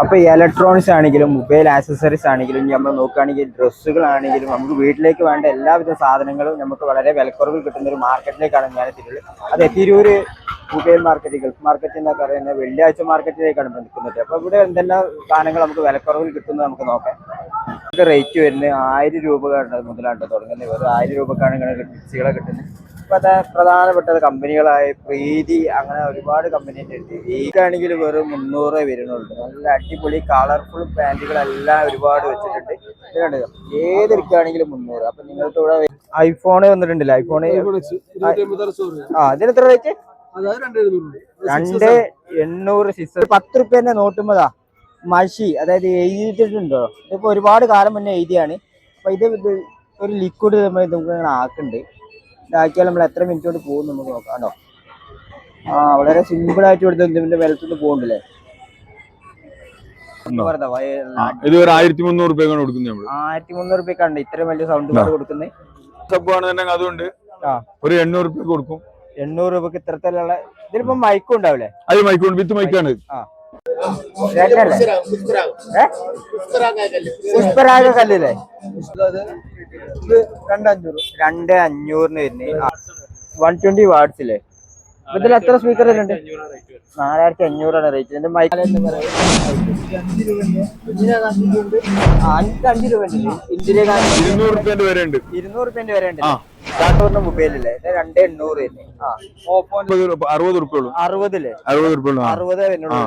അപ്പൊ ഈ ഇലക്ട്രോണിക്സ് ആണെങ്കിലും മൊബൈൽ ആക്സസറീസ് ആണെങ്കിലും നമ്മൾ നോക്കുകയാണെങ്കിൽ ഡ്രസ്സുകളാണെങ്കിലും നമുക്ക് വീട്ടിലേക്ക് വേണ്ട എല്ലാവിധ സാധനങ്ങളും നമുക്ക് വളരെ വിലക്കുറവിൽ കിട്ടുന്ന ഒരു മാർക്കറ്റിലേക്കാണ് ഞാൻ എത്തിയിട്ടുള്ളത്. അത് എത്തിരൂര് മൊബൈൽ മാർക്കറ്റ് ഗൾഫ് മാർക്കറ്റ് എന്നൊക്കെ പറയുന്നത് വെള്ളിയാഴ്ച മാർക്കറ്റിലേക്കാണ് നിൽക്കുന്നത് അപ്പൊ ഇവിടെ എന്തെല്ലാം സാധനങ്ങൾ നമുക്ക് വിലക്കുറവിൽ കിട്ടുന്നത് നമുക്ക് നോക്കാം. നമുക്ക് റേറ്റ് വരുന്നത് ആയിരം രൂപ മുതലാണ് തുടങ്ങുന്നത്. വെറും ആയിരം രൂപക്കാണ് ഇങ്ങനെ മിക്സികളെ കിട്ടുന്നത്. ഇപ്പോഴത്തെ പ്രധാനപ്പെട്ട കമ്പനികളായ പ്രീതി അങ്ങനെ ഒരുപാട് കമ്പനീന്റെ ഉണ്ട് ഈക്കാണെങ്കിൽ വെറും മുന്നൂറേ വരുന്നുള്ളൂ. നല്ല അടിപൊളി കളർഫുൾ പാന്റുകളെല്ലാം ഒരുപാട് വെച്ചിട്ടുണ്ട്. ഇതിനുണ്ട് ഏതെടുക്കുകയാണെങ്കിലും മുന്നൂറ്. അപ്പൊ നിങ്ങൾക്ക് ഇവിടെ ഐഫോൺ വന്നിട്ടുണ്ടല്ലോ. ഐഫോൺ ആ ഇതിന് എത്ര റേറ്റ് രണ്ട് എണ്ണൂറ് സിക്സ് പത്ത് റുപ്യന്റെ നോട്ടുമ്പതാ. മഷി അതായത് എഴുതിയിട്ടുണ്ടോ? ഇതിപ്പോ ഒരുപാട് കാലം മുന്നേ എഴുതിയാണ്. അപ്പൊ ഇത് ഒരു ലിക്വിഡ് നമ്മൾ നമുക്ക് ഇങ്ങനെ ആക്കുന്നുണ്ട്. ഇതാക്കിയാൽ നമ്മൾ എത്ര മിനിറ്റ് കൊണ്ട് പോകും നമുക്ക് നോക്കാം കേട്ടോ. ആ വളരെ സിമ്പിൾ ആയിട്ട് കൊടുത്ത് ഇതിന്റെ വിലത്തുനിന്ന് പോകണ്ടല്ലേ വെറുതെ വയ- ഇത് ഒരു ആയിരത്തി മുന്നൂറ് രൂപയ്ക്കാണ് കൊടുക്കുന്നത് നമ്മൾ. ആയിരത്തി മുന്നൂറ് റുപ്യക്കാണ്ട് ഇത്രയും വലിയ സൗണ്ട് കൊടുക്കുന്നത്. സബ് ആണെന്നുണ്ടെങ്കിൽ അതുകൊണ്ട് ആ. ഒരു എണ്ണൂറ് രൂപ കൊടുക്കും. എണ്ണൂറ് രൂപക്ക് ഇത്തരത്തിലുള്ള ഇതിലിപ്പോ മൈക്കും ഉണ്ടാവില്ലേ? അത് മൈക്കോണ്ട് വിത്ത് മൈക്കാണ് ആ? പുഷ്പരാഗ കല്ലില്ലേ രണ്ട് അഞ്ഞൂറ് രണ്ട് അഞ്ഞൂറിന് വരുന്നത് വൺ ട്വന്റി വാട്സില്ലേ ഇതിൽ എത്ര സ്പീക്കർ ഉണ്ട് നാലായിരത്തി അഞ്ഞൂറാണ് റേറ്റ് എന്റെ മൈക്ക് അഞ്ച് അഞ്ച് രൂപ ഇരുന്നൂറ് വരെ ഉണ്ട് ഇരുന്നൂറ് റുപ്യന്റെ വരെ ഉണ്ട് മൊബൈലില്ലേ രണ്ട് എണ്ണൂറ് അറുപത് അറുപതില്ലേ. അറുപത് വരുന്നുള്ളൂ.